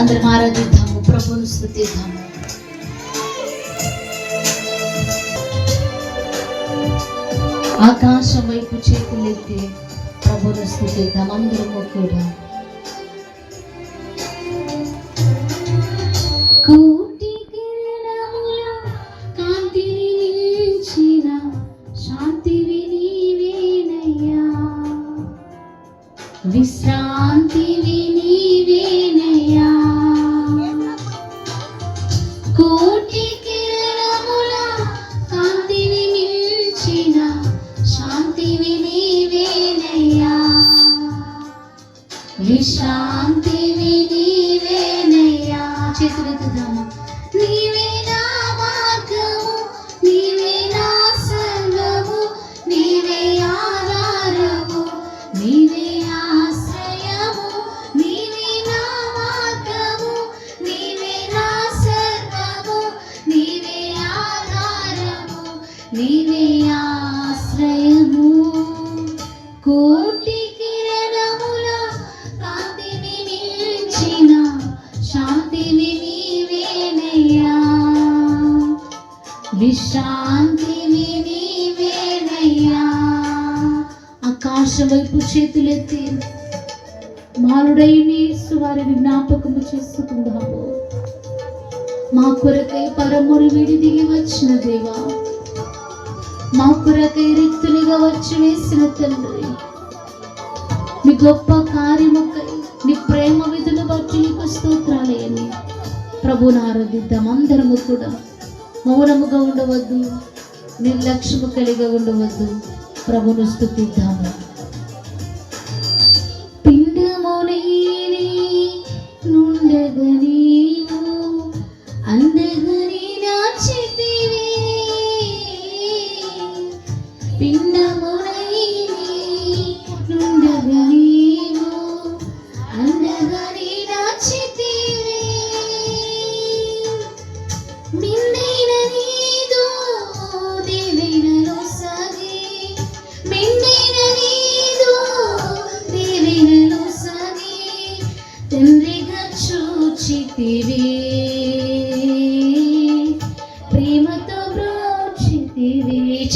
అందరం ఆరాధిద్దాము ప్రభువును స్థుతిద్దాము. ఆకాశం వైపు చేతులెత్తి ప్రభువును స్థుతిద్దాం అందరము కూడా. కోటి విశ్రాంతి నీవేనయ్యా చేతులెత్తుదామా? నీవే విశ్రాంతివి నీవేనయ్యా ఆకాశం వైపు చేతులెత్తి మారుడైన వారిని జ్ఞాపకము చేసుకుందాము. మా కొరకై పరములు విడి దిగి వచ్చిన దేవా మా కొరకై రిక్తులుగా వచ్చి వేసిన తండ్రి నీ గొప్ప కార్యముకై నీ ప్రేమ విధులు బట్టి నీకు స్తోత్రాలయని ప్రభుని ఆరాధిద్దాం అందరము కూడా. మౌనముగా ఉండవద్దు నిర్లక్ష్యము కలిగి ఉండవద్దు. ప్రభును స్థుతిద్దాము పిండములేని నుండగ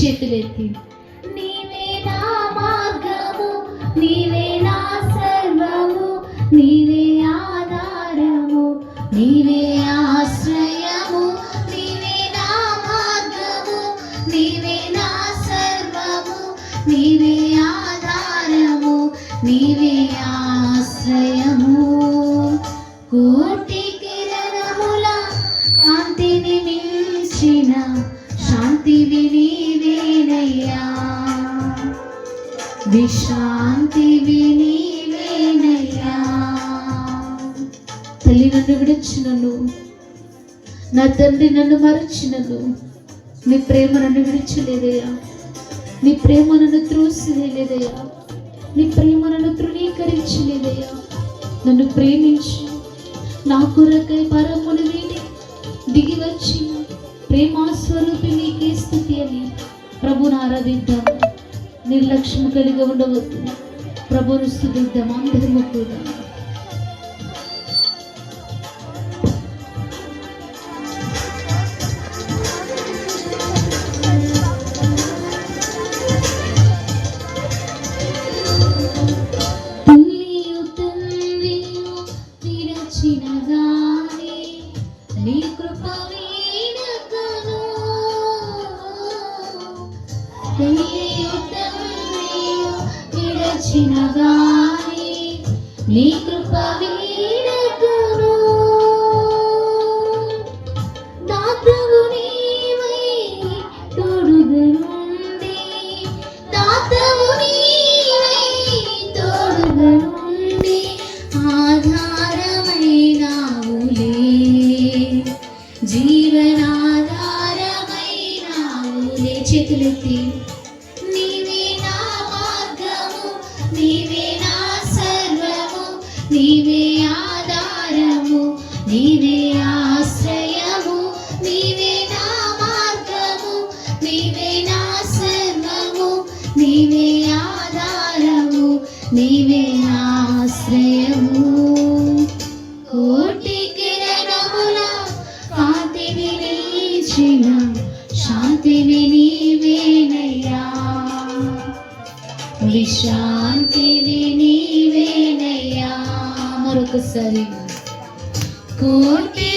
చేతులెత్తి. నీవే నా మార్గము నీవే నా సర్వము నీవే ఆధారము నీవే ఆశ్రయము నీవే నా మార్గము నీవే నా సర్వము నీవే ఆధారము నీవే ఆశ్రయము. కోటి కిరణముల కాంతిని మించిన శాంతివి నీవేనయ్యా విశ్రాంతివి నీవేనయ్యా తల్లి నన్ను విడిచినను. నా తండ్రి నన్ను మరచినను. నీ ప్రేమ నన్ను విడిచలేదయ్యా. నీ ప్రేమ నన్ను త్రోసివేయలేదయ్యా. నీ ప్రేమ నన్ను తృణీకరించలేదయ్యా. నన్ను ప్రేమించి. నా కొరకై పరములు వీడి దిగి వచ్చింది ప్రేమాస్వరూపి నీకే స్థుతి అని ప్రభుని ఆరాధిద్దాం నిర్లక్ష్యం కలిగి ఉండవద్దు. ప్రభుని స్థుతిద్దాం. అందరము కూడా. విరచిన గాని నీ కృప వీడదును నా ప్రభు నీవై తోడుగనుండి దాతవు నీవై తోడుగనుండి ఆధారమైనావులే జీవనాధారమైనావులే చేతులెత్తి నీవే ఆధారము నీవే ఆశ్రయము. కోటి కిరణముల కాంతివి నీచిన శాంతివి నీవేనయ్యా. విశ్రాంతివి నీవేనయ్యా. మరొకసారి. కోటి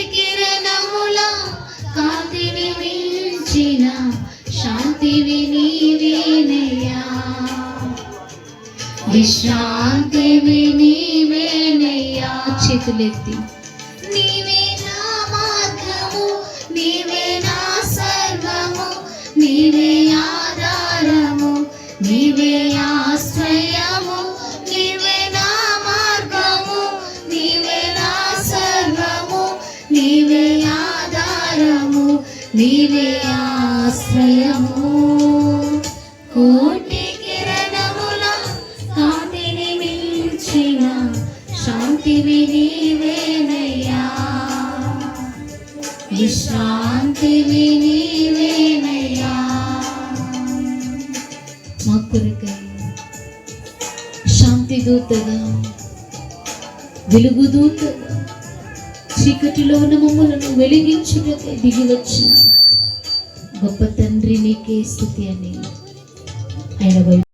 విశ్రాంతివి నీవేనయ్యా చేతులెత్తి. నీవే నా మార్గము నీవే నా సర్వము నీవే ఆధారము నీవే ఆశ్రయము నీవే నా మార్గము నీవే నా సర్వము నీవే ఆధారము నీవే ఆశ్రయము. కోటి దేవి నీవేనయ్యా. విశ్రాంతివి నీవేనయ్యా. మా కొరకై శాంతి దూతగా వెలుగు దూతగా చీకటిలో ఉన్న మమ్మలను వెలిగించుటకై దిగి వచ్చి గొప్ప తండ్రి నీకే స్థుతి అని ఆయన వైపు